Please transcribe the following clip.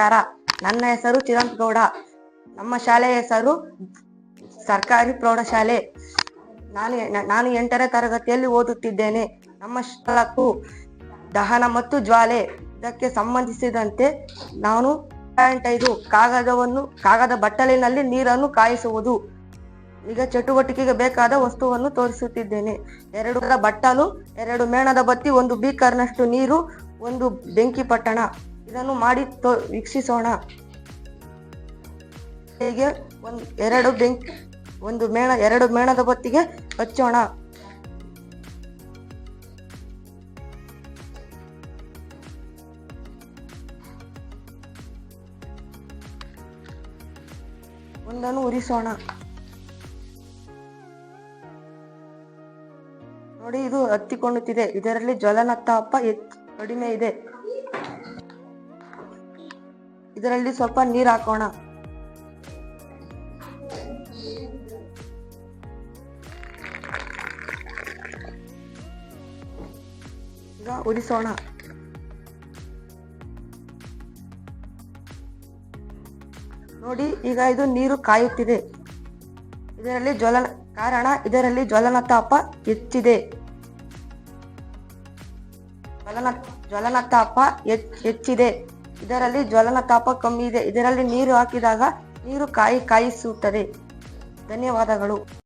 ನಮಸ್ಕಾರ. ನನ್ನ ಹೆಸರು ಚಿರಂತ್ ಗೌಡ. ನಮ್ಮ ಶಾಲೆಯ ಹೆಸರು ಸರ್ಕಾರಿ ಪ್ರೌಢಶಾಲೆ. ನಾನು ನಾನು ಎಂಟನೇ ತರಗತಿಯಲ್ಲಿ ಓದುತ್ತಿದ್ದೇನೆ. ನಮ್ಮ ಶಾಲಕ್ಕೂ ದಹನ ಮತ್ತು ಜ್ವಾಲೆ ಇದಕ್ಕೆ ಸಂಬಂಧಿಸಿದಂತೆ ನಾನು ಐದು, ಕಾಗದವನ್ನು, ಕಾಗದ ಬಟ್ಟಲಿನಲ್ಲಿ ನೀರನ್ನು ಕಾಯಿಸುವುದು. ಈಗ ಚಟುವಟಿಕೆಗೆ ಬೇಕಾದ ವಸ್ತುವನ್ನು ತೋರಿಸುತ್ತಿದ್ದೇನೆ. ಎರಡು ಬಟ್ಟಲು, ಎರಡು ಮೇಣದ ಬತ್ತಿ, ಒಂದು ಬೀಕರ್ನಷ್ಟು ನೀರು, ಒಂದು ಬೆಂಕಿ ಪಟ್ಟಣ. ಇದನ್ನು ಮಾಡಿ ತೋ, ವೀಕ್ಷಿಸೋಣ. ಹೀಗೆ ಒಂದು ಎರಡು ಬೆಂಕಿ, ಒಂದು ಮೇಣ, ಎರಡು ಮೇಣದ ಬತ್ತಿಗೆ ಹಚ್ಚೋಣ. ಒಂದನ್ನು ಉರಿಸೋಣ. ನೋಡಿ ಇದು ಹತ್ತಿಕೊಳ್ಳುತ್ತಿದೆ. ಇದರಲ್ಲಿ ಜ್ವಲನತ್ತಾಪ ಹೆಚ್ಚು ಕಡಿಮೆ ಇದೆ. ಇದರಲ್ಲಿ ಸ್ವಲ್ಪ ನೀರು ಹಾಕೋಣ. ಈಗ ಉರಿಸೋಣ ನೋಡಿ, ಈಗ ಇದು ನೀರು ಕಾಯುತ್ತಿದೆ. ಇದರಲ್ಲಿ ಜ್ವಲನ ಕಾರಣ ಇದರಲ್ಲಿ ಜ್ವಲನತಾಪ ಹೆಚ್ಚಿದೆ. ಜ್ವಲನ, ಜ್ವಲನತಾಪ ತಾಪ ಹೆಚ್ಚಿದೆ. ಇದರಲ್ಲಿ ಜ್ವಲನತಾಪ ಕಮ್ಮಿ ಇದೆ. ಇದರಲ್ಲಿ ನೀರು ಹಾಕಿದಾಗ ನೀರು ಕಾಯಿ ಕಾಯಿಸುತ್ತದೆ. ಧನ್ಯವಾದಗಳು.